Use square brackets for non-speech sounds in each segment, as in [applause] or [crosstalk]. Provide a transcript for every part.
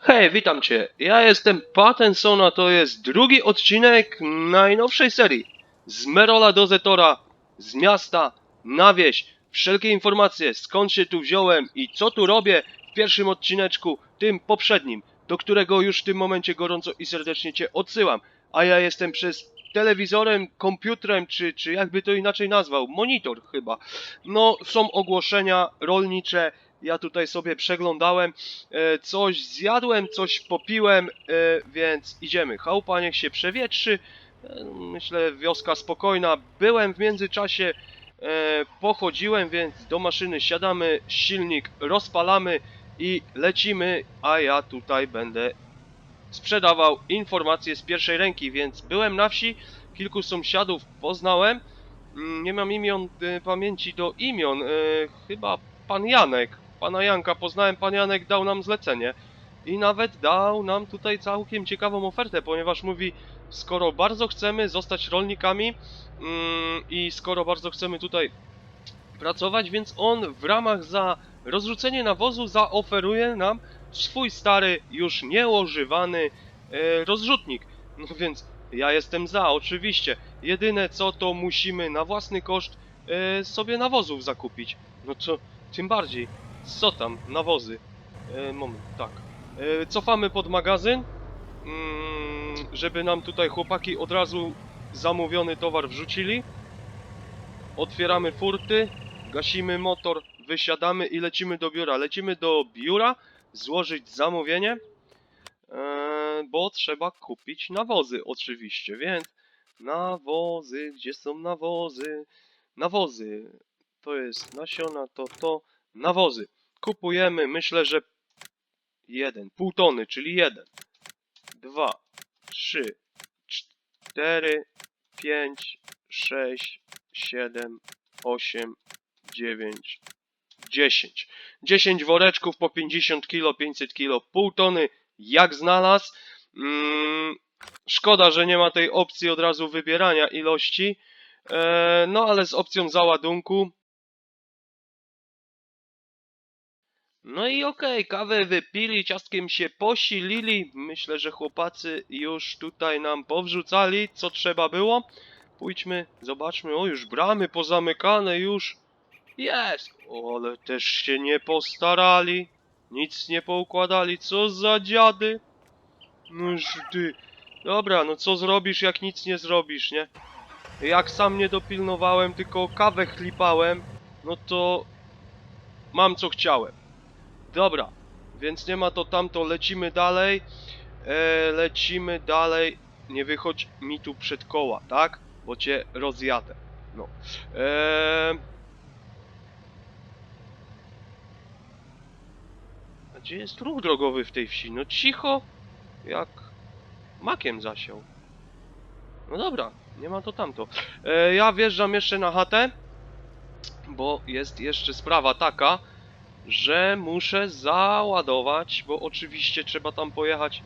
Hej, witam cię. Ja jestem Pattenson, a to jest drugi odcinek najnowszej serii. Z Merola do Zetora, z miasta na wieś. Wszelkie informacje, skąd się tu wziąłem i co tu robię w pierwszym odcineczku, tym poprzednim, do którego już w tym momencie gorąco i serdecznie cię odsyłam. A ja jestem przez telewizorem, komputerem, czy, czy jakby to inaczej nazwał, monitor chyba. No, są ogłoszenia rolnicze, ja tutaj sobie przeglądałem, e, coś zjadłem, coś popiłem, e, więc idziemy. Chałupa niech się przewietrzy. E, Myślę, wioska spokojna. Byłem w międzyczasie, pochodziłem, więc do maszyny siadamy, silnik rozpalamy i lecimy, a ja tutaj będę sprzedawał informacje z pierwszej ręki, więc byłem na wsi, kilku sąsiadów poznałem. Mm, Nie mam imion pamięci do imion. Chyba pan Janek. Pana Janka poznałem, pan Janek dał nam zlecenie. I nawet dał nam tutaj całkiem ciekawą ofertę, ponieważ mówi, skoro bardzo chcemy zostać rolnikami mm, i skoro bardzo chcemy tutaj pracować, więc on w ramach za rozrzucenie nawozu zaoferuje nam swój stary, już nieużywany e, rozrzutnik. No więc ja jestem za, oczywiście. Jedyne co to musimy na własny koszt e, sobie nawozów zakupić. No to tym bardziej. Co tam? Nawozy. E, moment, tak. E, cofamy pod magazyn, mm, żeby nam tutaj chłopaki od razu zamówiony towar wrzucili. Otwieramy furty, gasimy motor, wysiadamy i lecimy do biura. Lecimy do biura, złożyć zamówienie, e, bo trzeba kupić nawozy oczywiście, więc nawozy, gdzie są nawozy? Nawozy, to jest nasiona, to to, nawozy. Kupujemy, myślę, że jeden, pół tony, czyli jeden, dwa, trzy, cztery, pięć, sześć, siedem, osiem, dziewięć, dziesięć. 10 woreczków po 50 kg, 500 kg, pół tony, jak znalazł. Mm, szkoda, że nie ma tej opcji od razu wybierania ilości. E, no ale z opcją załadunku. No i okej, kawę wypili, ciastkiem się posilili. Myślę, że chłopacy już tutaj nam powrzucali, co trzeba było. Pójdźmy, zobaczmy. O, już bramy pozamykane, już. Jest! O, ale też się nie postarali. Nic nie poukładali. Co za dziady? Noż ty. Dobra, no co zrobisz, jak nic nie zrobisz, nie? Jak sam nie dopilnowałem, tylko kawę chlipałem, no to mam co chciałem. Dobra, więc nie ma to tamto, lecimy dalej. E, lecimy dalej. Nie wychodź mi tu przed koła, tak? Bo cię rozjadę. No. Eee... A gdzie jest ruch drogowy w tej wsi? No cicho, jak makiem zasiał. No dobra, nie ma to tamto. E, ja wjeżdżam jeszcze na chatę, bo jest jeszcze sprawa taka, że muszę załadować, bo oczywiście trzeba tam pojechać.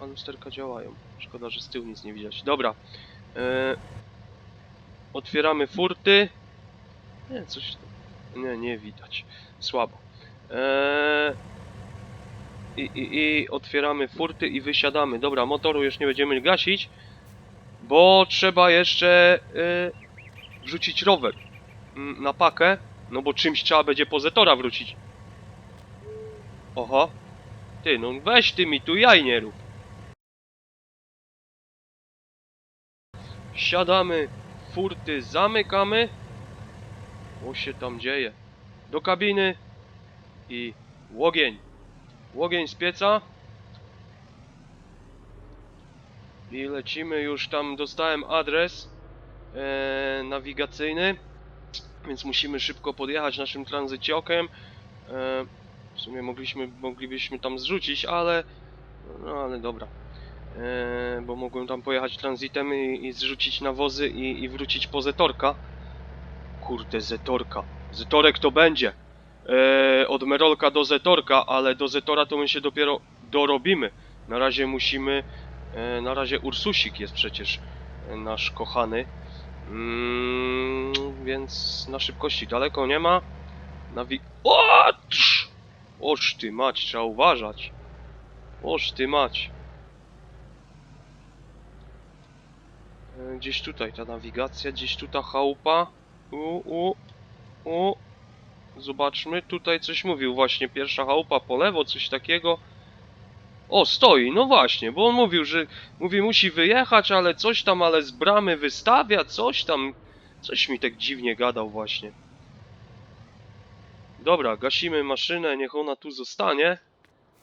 A lusterka działają. Szkoda, że z tyłu nic nie widać. Dobra. E, otwieramy furty. Nie, coś... Nie, nie widać. Słabo. E, i, i, I otwieramy furty i wysiadamy. Dobra, motoru już nie będziemy gasić, bo trzeba jeszcze e, wrzucić rower mm, na pakę, no bo czymś trzeba będzie po Zetora wrócić. Oho. Ty, no weź ty mi tu jaj nie rób. Siadamy, furty zamykamy. O się tam dzieje. Do kabiny i łogień. Łogień z pieca. I lecimy już tam, dostałem adres e, nawigacyjny, więc musimy szybko podjechać naszym tranzyciokiem. E, w sumie mogliśmy, moglibyśmy tam zrzucić, ale no ale dobra. E, bo mogłem tam pojechać tranzytem i, i zrzucić nawozy i, i wrócić po Zetorka. Kurde, Zetorka. Zetorek to będzie. E, od Merolka do Zetorka, ale do Zetora to my się dopiero dorobimy. Na razie musimy... Na razie Ursusik jest przecież nasz kochany. Mm, więc na szybkości daleko nie ma. Nawi... O! trz! Oż ty mać, trzeba uważać. Oż ty mać. E, Gdzieś tutaj ta nawigacja, gdzieś tu ta chałupa. U, u, u. Zobaczmy, tutaj coś mówił właśnie, pierwsza chałupa po lewo, coś takiego. O, stoi, no właśnie, bo on mówił, że mówi musi wyjechać, ale coś tam, ale z bramy wystawia, coś tam. Coś mi tak dziwnie gadał właśnie. Dobra, gasimy maszynę, niech ona tu zostanie.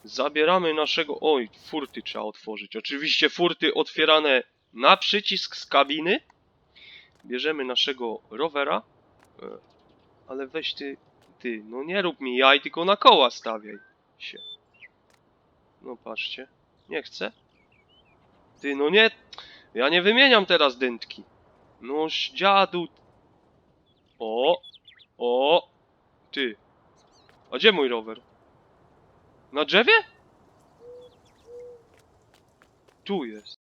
Zabieramy naszego... Oj, furty trzeba otworzyć. Oczywiście furty otwierane na przycisk z kabiny. Bierzemy naszego rowera. E, Ale weź ty, ty, no nie rób mi jaj, tylko na koła stawiaj się. No patrzcie, nie chcę. Ty, no nie, ja nie wymieniam teraz dętki. Noż dziadu. O, o, ty. A gdzie mój rower? Na drzewie? Tu jest.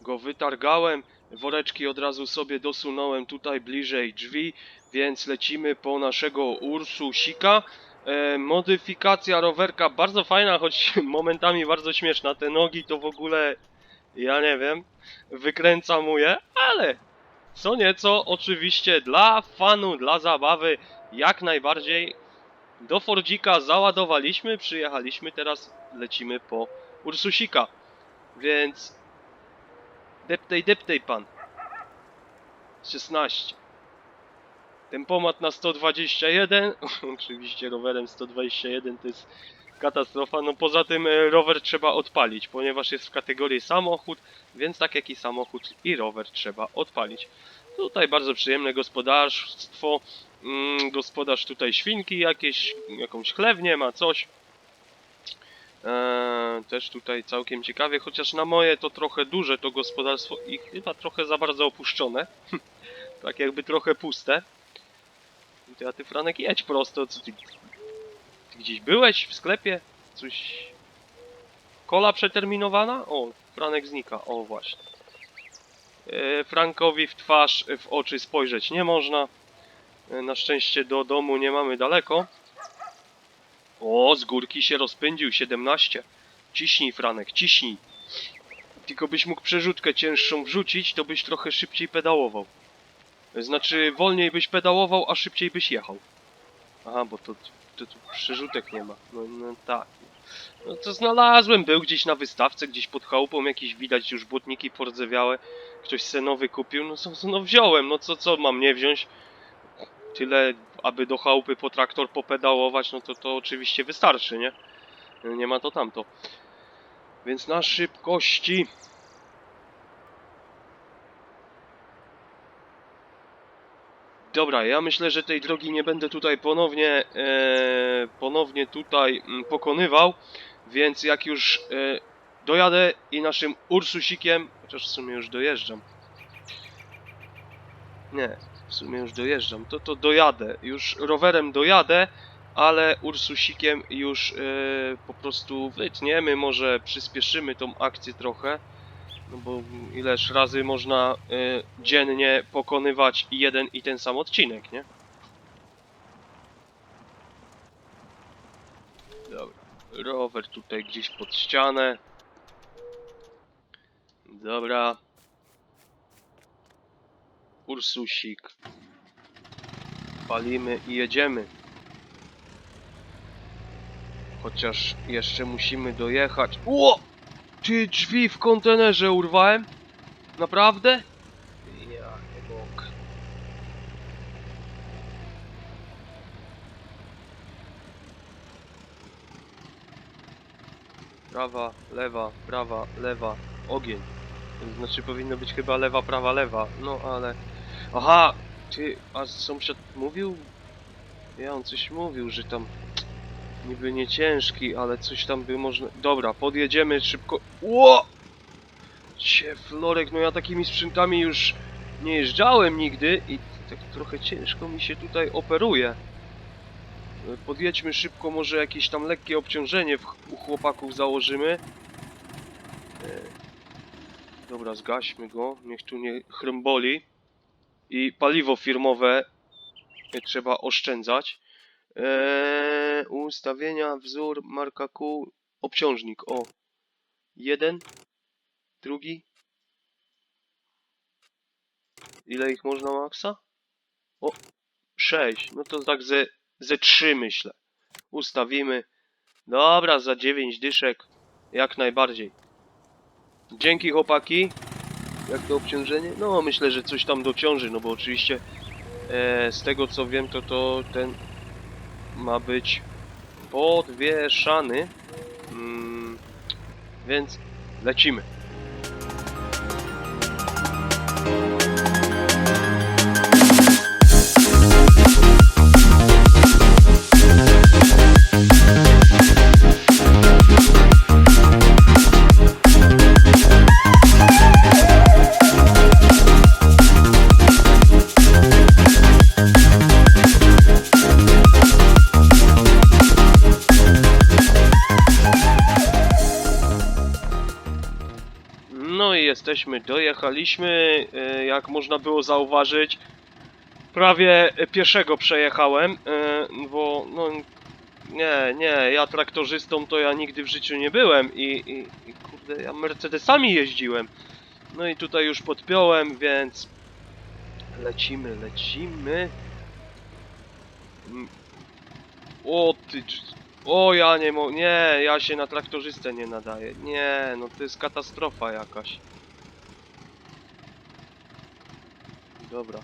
Go wytargałem, woreczki od razu sobie dosunąłem tutaj bliżej drzwi, więc lecimy po naszego Ursusika. E, modyfikacja rowerka bardzo fajna, choć [laughs] momentami bardzo śmieszna. Te nogi to w ogóle, ja nie wiem, wykręca mu je, ale co nieco oczywiście dla fanu, dla zabawy, jak najbardziej do Fordzika załadowaliśmy, przyjechaliśmy, teraz lecimy po Ursusika. Więc deptej, deptej pan. 16. Tempomat na 121. [laughs] Oczywiście rowerem 121 to jest katastrofa. No poza tym e, rower trzeba odpalić, ponieważ jest w kategorii samochód, więc tak jak i samochód i rower trzeba odpalić. Tutaj bardzo przyjemne gospodarstwo. Mm, gospodarz tutaj świnki jakieś, jakąś chlewnię ma, coś. Eee, też tutaj całkiem ciekawie, chociaż na moje to trochę duże to gospodarstwo i chyba trochę za bardzo opuszczone. [laughs] tak jakby trochę puste. Ty, a ty Franek jedź prosto, co ty... Ty gdzieś byłeś w sklepie? Coś... Kola przeterminowana? O, Franek znika, o właśnie. E, Frankowi w twarz, w oczy spojrzeć nie można. E, Na szczęście do domu nie mamy daleko. O, z górki się rozpędził, 17. Ciśnij, Franek, ciśnij. Tylko byś mógł przerzutkę cięższą wrzucić, to byś trochę szybciej pedałował. Znaczy, wolniej byś pedałował, a szybciej byś jechał. Aha, bo to, to, tu przerzutek nie ma. No, no tak. No to znalazłem, był gdzieś na wystawce, gdzieś pod chałupą, jakiś widać już błotniki pordzewiałe. Ktoś se nowy kupił, no, co- no wziąłem, no co, co mam nie wziąć? Tyle, aby do chałupy po traktor popedałować, no to to oczywiście wystarczy, nie? Nie ma to tamto. Więc na szybkości Dobra, ja myślę, że tej drogi nie będę tutaj ponownie, e, ponownie tutaj mm, pokonywał, więc jak już e, dojadę i naszym Ursusikiem, chociaż w sumie już dojeżdżam. Nie, w sumie już dojeżdżam, to to dojadę, już rowerem dojadę, ale Ursusikiem już e, po prostu wytniemy, może przyspieszymy tą akcję trochę. No bo ileż razy można y, dziennie pokonywać jeden i ten sam odcinek, nie? Dobra. Rower tutaj gdzieś pod ścianę. Dobra. Ursusik. Palimy i jedziemy. Chociaż jeszcze musimy dojechać. Ło! Ty drzwi w kontenerze urwałem? Naprawdę? Ja nie mogę. Prawa, lewa, prawa, lewa, ogień. Znaczy powinno być chyba lewa, prawa, lewa. No ale... Aha! Ty, a sąsiad mówił? Ja on coś mówił, że tam niby nie ciężki, ale coś tam by można... Dobra, podjedziemy szybko. Ło! Cie, Florek, no ja takimi sprzętami już nie jeżdżałem nigdy i tak trochę ciężko mi się tutaj operuje. Podjedźmy szybko, może jakieś tam lekkie obciążenie u chłopaków założymy. E, Dobra, zgaśmy go, niech tu nie chręboli. I paliwo firmowe trzeba oszczędzać. Eee, ustawienia, wzór, marka kół, obciążnik. O, jeden, drugi. Ile ich można maksa? O, sześć. No to tak ze, ze trzy myślę. Ustawimy. Dobra, za dziewięć dyszek. Jak najbardziej. Dzięki chłopaki. Jak to obciążenie? No myślę, że coś tam dociąży, no bo oczywiście e, z tego co wiem to to ten ma być podwieszany. Więc lecimy. Jesteśmy, dojechaliśmy, e, jak można było zauważyć, prawie pieszego przejechałem, e, bo no nie, nie, ja traktorzystą to ja nigdy w życiu nie byłem i, i, i kurde, ja Mercedesami jeździłem. No i tutaj już podpiąłem, więc lecimy, lecimy. Mm. O ty, o ja nie mo, nie, ja się na traktorzystę nie nadaję. Nie, no to jest katastrofa jakaś. Dobra,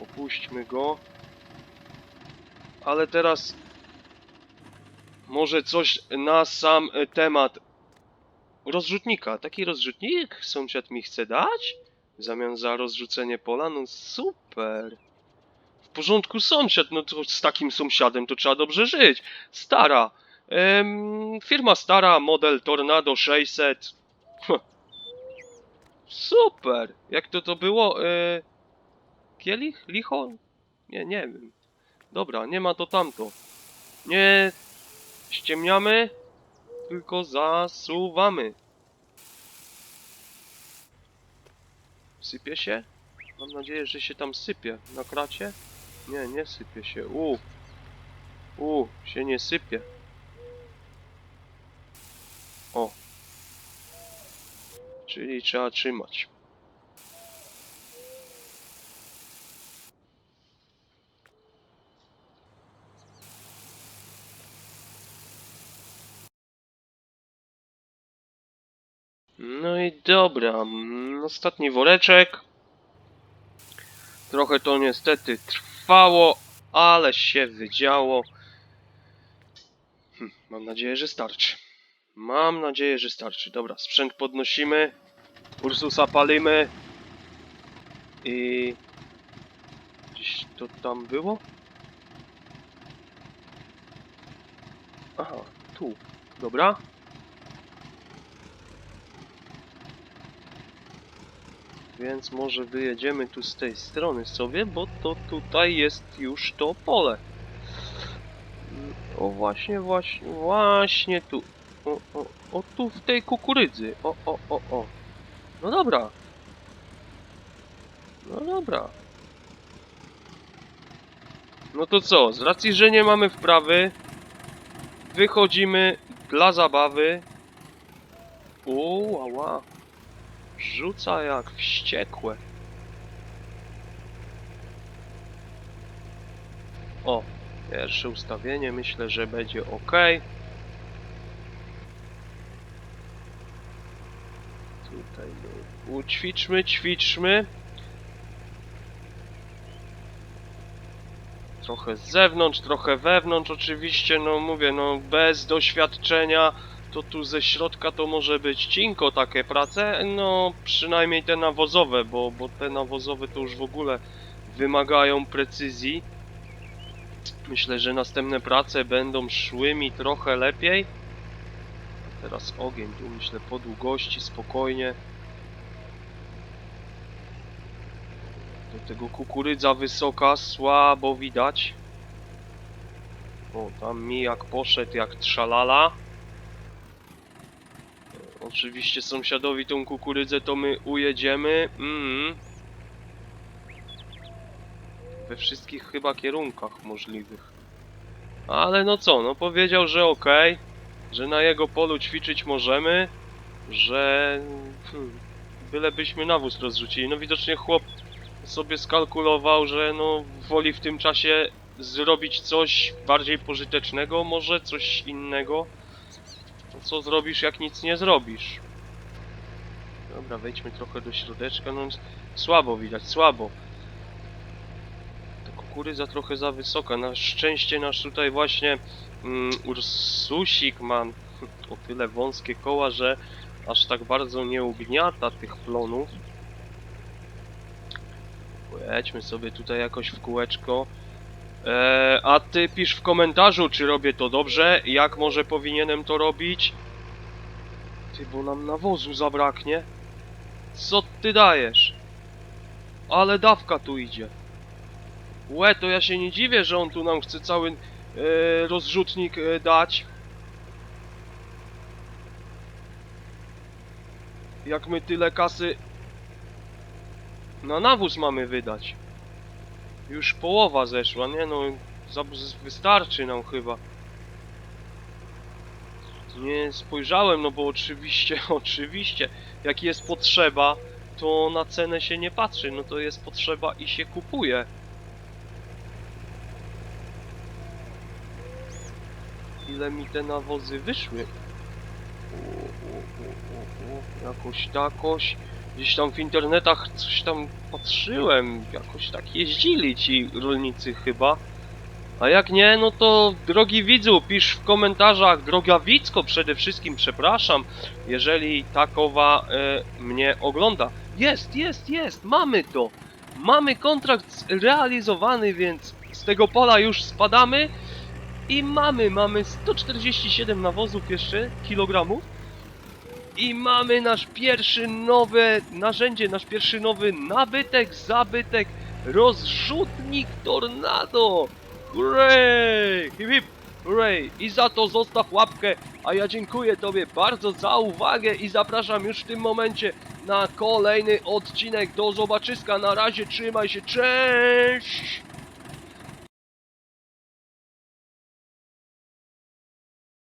opuśćmy go. Ale teraz może coś na sam e, temat rozrzutnika. Taki rozrzutnik sąsiad mi chce dać? W zamian za rozrzucenie pola? No super. W porządku sąsiad, no to z takim sąsiadem to trzeba dobrze żyć. Stara. Firma stara, model Tornado 600. Huh. Super. Jak to to było? E, kielich? Licho? Nie, nie wiem. Dobra, nie ma to tamto. Nie ściemniamy, tylko zasuwamy. Sypie się? Mam nadzieję, że się tam sypie. Na kracie? Nie, nie sypie się. U, u, się nie sypie. O. Czyli trzeba trzymać. No i dobra, mm, ostatni woreczek. Trochę to niestety trwało, ale się wydziało. Hm, mam nadzieję, że starczy. Mam nadzieję, że starczy. Dobra, sprzęt podnosimy. Ursusa palimy. I... Gdzieś to tam było? Aha, tu. Dobra. Więc może wyjedziemy tu z tej strony sobie, bo to tutaj jest już to pole. O właśnie, właśnie, właśnie tu. O, o, o tu w tej kukurydzy. O, o, o, o. No dobra. No dobra. No to co, z racji, że nie mamy wprawy, wychodzimy dla zabawy. O, ała. Rzuca jak wściekłe. O, pierwsze ustawienie myślę, że będzie ok. Tutaj no, ućwiczmy, ćwiczmy. Trochę z zewnątrz, trochę wewnątrz oczywiście, no mówię, no bez doświadczenia to tu ze środka to może być cinko takie prace, no przynajmniej te nawozowe, bo, bo te nawozowe to już w ogóle wymagają precyzji. Myślę, że następne prace będą szły mi trochę lepiej. Teraz ogień, tu myślę po długości, spokojnie. Do tego kukurydza wysoka, słabo widać. O, tam mi jak poszedł, jak trzalala. Oczywiście sąsiadowi tą kukurydzę to my ujedziemy. Mm. we wszystkich chyba kierunkach możliwych. Ale no co, no powiedział, że okej, że na jego polu ćwiczyć możemy, że hmm, bylebyśmy nawóz rozrzucili. No widocznie chłop sobie skalkulował, że no woli w tym czasie zrobić coś bardziej pożytecznego, może coś innego. Co zrobisz, jak nic nie zrobisz? Dobra, wejdźmy trochę do środeczka, no słabo widać, słabo. Ta kukurydza trochę za wysoka, na szczęście nasz tutaj właśnie mm, Ursusik ma [laughs] o tyle wąskie koła, że aż tak bardzo nie ugniata tych plonów. Pojedźmy sobie tutaj jakoś w kółeczko. Eee, a ty pisz w komentarzu, czy robię to dobrze, jak może powinienem to robić. Ty, bo nam nawozu zabraknie. Co ty dajesz? Ale dawka tu idzie. Łe, to ja się nie dziwię, że on tu nam chce cały e, rozrzutnik e, dać. Jak my tyle kasy na nawóz mamy wydać. Już połowa zeszła, nie no, wystarczy nam chyba. Nie spojrzałem, no bo oczywiście, [laughs] oczywiście, jak jest potrzeba, to na cenę się nie patrzy, no to jest potrzeba i się kupuje. Ile mi te nawozy wyszły? O, o, o, o, o, jakoś takoś. Gdzieś tam w internetach coś tam patrzyłem, jakoś tak jeździli ci rolnicy chyba. A jak nie, no to drogi widzu, pisz w komentarzach, droga Wicko przede wszystkim, przepraszam, jeżeli takowa e, mnie ogląda. Jest, jest, jest, mamy to! Mamy kontrakt realizowany, więc z tego pola już spadamy i mamy, mamy 147 nawozów jeszcze, kilogramów. I mamy nasz pierwszy nowe narzędzie, nasz pierwszy nowy nabytek, zabytek, rozrzutnik Tornado! Hurray! Hip hip! Hurray! I za to zostaw łapkę, a ja dziękuję Tobie bardzo za uwagę i zapraszam już w tym momencie na kolejny odcinek. Do zobaczyska, na razie, trzymaj się, cześć!